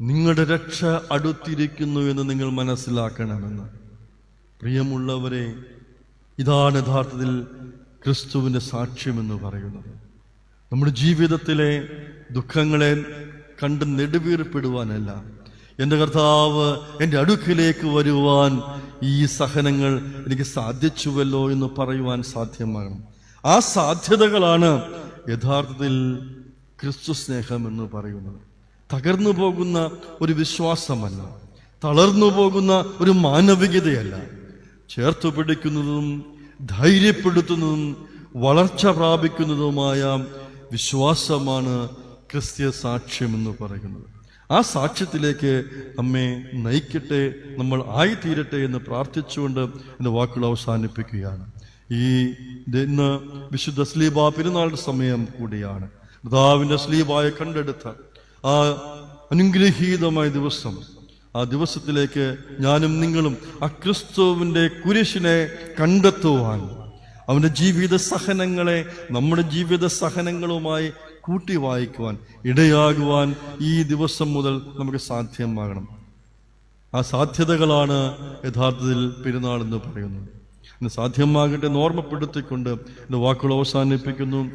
നിങ്ങളുടെ രക്ഷ അടുത്തിരിക്കുന്നു എന്ന് നിങ്ങൾ മനസ്സിലാക്കണമെന്ന്. പ്രിയമുള്ളവരെ ഇതാണ് യഥാർത്ഥത്തിൽ ക്രിസ്തുവിന്റെ സാക്ഷ്യമെന്ന് പറയുന്നത്. നമ്മുടെ ജീവിതത്തിലെ ദുഃഖങ്ങളെ കണ്ട് നെടുവീർപ്പെടുവാനല്ല. എന്റെ കർത്താവ് എന്റെ അടുക്കിലേക്ക് വരുവാൻ ഈ സഹനങ്ങൾ എനിക്ക് സാധിച്ചുവല്ലോ എന്ന് പറയുവാൻ സാധ്യമാകണം ആ സാധ്യതകളാണ് യഥാർത്ഥത്തിൽ ക്രിസ്തു സ്നേഹം എന്ന് പറയുന്നത്. തകർന്നു പോകുന്ന ഒരു വിശ്വാസമല്ല. തളർന്നു പോകുന്ന ഒരു മാനവികതയല്ല. ചേർത്തു പിടിക്കുന്നതും ധൈര്യപ്പെടുത്തുന്നതും വളർച്ച പ്രാപിക്കുന്നതുമായ വിശ്വാസമാണ് ക്രിസ്ത്യ സാക്ഷ്യം എന്ന് പറയുന്നത്. ആ സാക്ഷ്യത്തിലേക്ക് നമ്മെ നയിക്കട്ടെ നമ്മൾ ആയിത്തീരട്ടെ എന്ന് പ്രാർത്ഥിച്ചുകൊണ്ട് എന്റെ വാക്കുകൾ അവസാനിപ്പിക്കുകയാണ്. ഈ ഇന്ന് വിശുദ്ധ സ്ലീബ പെരുന്നാളുടെ സമയം കൂടിയാണ്. പിതാവിന്റെ സ്ലീബായ കണ്ടെടുത്ത ആ അനുഗ്രഹീതമായ ദിവസം. ആ ദിവസത്തിലേക്ക് ഞാനും നിങ്ങളും ആ ക്രിസ്തുവിന്റെ കുരിശിനെ കണ്ടെത്തുവാൻ അവന്റെ ജീവിത സഹനങ്ങളെ നമ്മുടെ ജീവിത സഹനങ്ങളുമായി കൂട്ടി വായിക്കുവാൻ ഇടയാകുവാൻ ഈ ദിവസം മുതൽ നമുക്ക് സാധ്യമാകണം. ആ സാധ്യതകളാണ് യഥാർത്ഥത്തിൽ പെരുന്നാൾ എന്ന് പറയുന്നത്. സാധ്യമാകട്ടെ എന്ന് ഓർമ്മപ്പെടുത്തിക്കൊണ്ട് എന്റെ വാക്കുകൾ അവസാനിപ്പിക്കുന്നു.